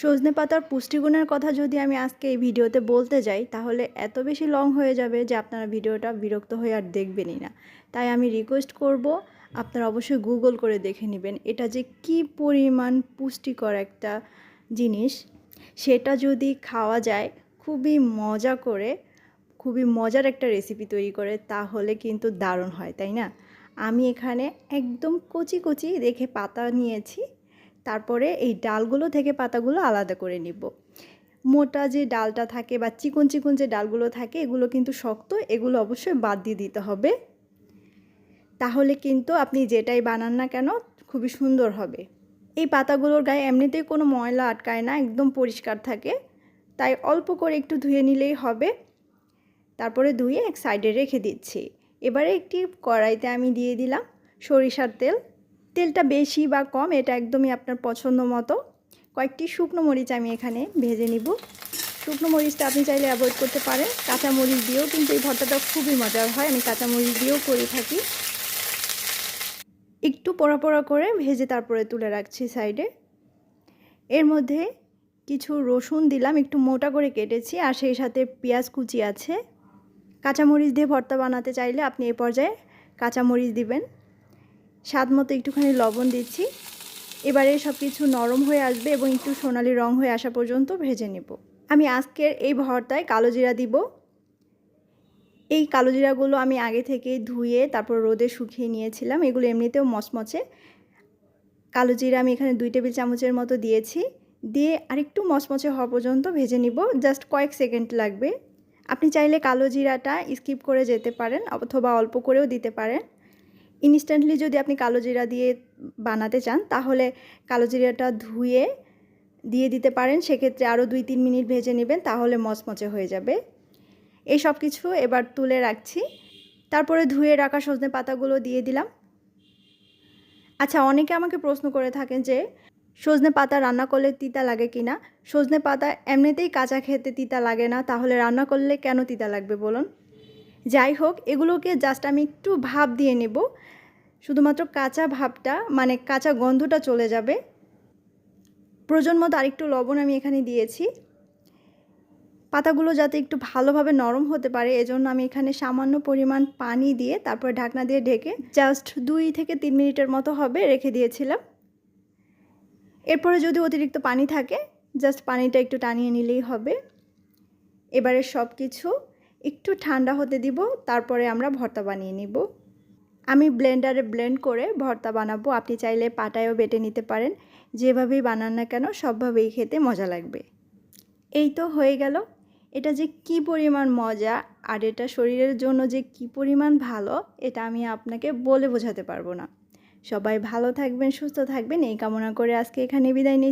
সজনে পাতার পুষ্টিগুণের কথা যদি আমি আজকে এই ভিডিওতে বলতে যাই, তাহলে এত বেশি লং হয়ে যাবে যে আপনারা ভিডিওটা বিরক্ত হয়ে আর দেখবেনই না। তাই আমি রিকোয়েস্ট করব, আপনারা অবশ্যই গুগল করে দেখে নেবেন এটা যে কি পরিমাণ পুষ্টিকর একটা জিনিস। সেটা যদি খাওয়া যায়, খুবই মজা করে, খুবই মজার একটা রেসিপি তৈরি করে, তাহলে কিন্তু দারুণ হয়, তাই না? আমি এখানে একদম কচি কচি রেখে পাতা নিয়েছি। তারপরে এই ডালগুলো থেকে পাতাগুলো আলাদা করে নিব। মোটা যে ডালটা থাকে বা চিকন চিকন যে ডালগুলো থাকে, এগুলো কিন্তু শক্ত, এগুলো অবশ্যই বাদ দিয়ে দিতে হবে। তাহলে কিন্তু আপনি যেটাই বানান না কেন, খুবই সুন্দর হবে। এই পাতাগুলোর গায়ে এমনিতেই কোনো ময়লা আটকায় না, একদম পরিষ্কার থাকে। তাই অল্প করে একটু ধুয়ে নিলেই হবে। তারপরে ধুয়ে এক সাইডে রেখে দিচ্ছি। এবারে একটি কড়াইতে আমি দিয়ে দিলাম সরিষার তেল। তেলটা বেশি বা কম, এটা একদমই আপনার পছন্দ মতো। কয়েকটি শুকনো মরিচ আমি এখানে ভেজে নিব। শুকনো মরিচটা আপনি চাইলে অ্যাভয়েড করতে পারেন। কাঁচা মরিচ দিয়েও কিন্তু এই ভর্তাটা খুবই মজার হয়। আমি কাঁচা মরিচ দিয়েও করে থাকি। একটু পোড়া পোড়া করে ভেজে তারপরে তুলে রাখছি সাইডে। এর মধ্যে কিছু রসুন দিলাম, একটু মোটা করে কেটেছি আর সেই সাথে পেঁয়াজ কুচি আছে। কাঁচামরিচ দিয়ে ভর্তা বানাতে চাইলে আপনি এ পর্যায়ে কাঁচামরিচ দিবেন। স্বাদ মতো একটুখানি লবণ দিচ্ছি। এবারে সব কিছু নরম হয়ে আসবে এবং একটু সোনালি রং হয়ে আসা পর্যন্ত ভেজে নেব। আমি আজকের এই ভর্তায় কালো জিরা দিব। এই কালো জিরাগুলো আমি আগে থেকে ধুয়ে তারপর রোদে শুকিয়ে নিয়েছিলাম। এগুলো এমনিতেও মচমচে। কালো জিরা আমি এখানে দুই টেবিল চামচের মতো দিয়েছি। দিয়ে আরেকটু মচমচে হওয়া পর্যন্ত ভেজে নিব। জাস্ট কয়েক সেকেন্ড লাগবে। আপনি চাইলে কালো জিরাটা স্কিপ করে যেতে পারেন অথবা অল্প করেও দিতে পারেন। ইনস্ট্যান্টলি যদি আপনি কালো জিরা দিয়ে বানাতে চান, তাহলে কালো জিরাটা ধুয়ে দিয়ে দিতে পারেন। সেক্ষেত্রে আরও দুই তিন মিনিট ভেজে নেবেন, তাহলে মচমচে হয়ে যাবে। এই সব কিছু এবার তুলে রাখছি। তারপরে ধুয়ে রাখা সজনে পাতাগুলো দিয়ে দিলাম। আচ্ছা অনেকে আমাকে প্রশ্ন করে থাকেন যে, সজনে পাতা রান্না করলে তিতা লাগে কি না সজনে পাতা এমনিতেই কাঁচা খেতে তিতা লাগে না, তাহলে রান্না করলে কেন তিতা লাগবে বলুন? যাই হোক, এগুলোকে জাস্ট আমি একটু ভাপ দিয়ে নেব। শুধুমাত্র কাঁচা ভাবটা মানে কাঁচা গন্ধটা চলে যাবে। প্রয়োজন মতো আরেকটু লবণ আমি এখানে দিয়েছি। পাতাগুলো যাতে একটু ভালোভাবে নরম হতে পারে, এজন্য আমি এখানে সামান্য পরিমাণ পানি দিয়ে তারপর ঢাকনা দিয়ে ঢেকে জাস্ট দুই থেকে তিন মিনিটের মতো হবে রেখে দিয়েছিলাম। এরপরে যদি অতিরিক্ত পানি থাকে জাস্ট পানিটা একটু টানিয়ে নিলেই হবে। এবারে সব কিছু একটু ঠান্ডা হতে দিব, তারপরে আমরা ভর্তা বানিয়ে নিব। আমি ব্লেন্ডারে ব্লেন্ড করে ভর্তা বানাবো। আপনি চাইলে পাটায়ও বেটে নিতে পারেন। যেভাবেই বানান না কেন, সবভাবেই খেতে মজা লাগবে। এই তো হয়ে গেল। এটা যে কি পরিমাণ মজা, আর এটা শরীরের জন্য যে কি পরিমাণ ভালো, এটা আমি আপনাকে বলে বোঝাতে পারব না। সবাই ভালো থাকবেন, সুস্থ থাকবেন। এই কামনা করে আজকে এখানে বিদায় নিচ্ছি।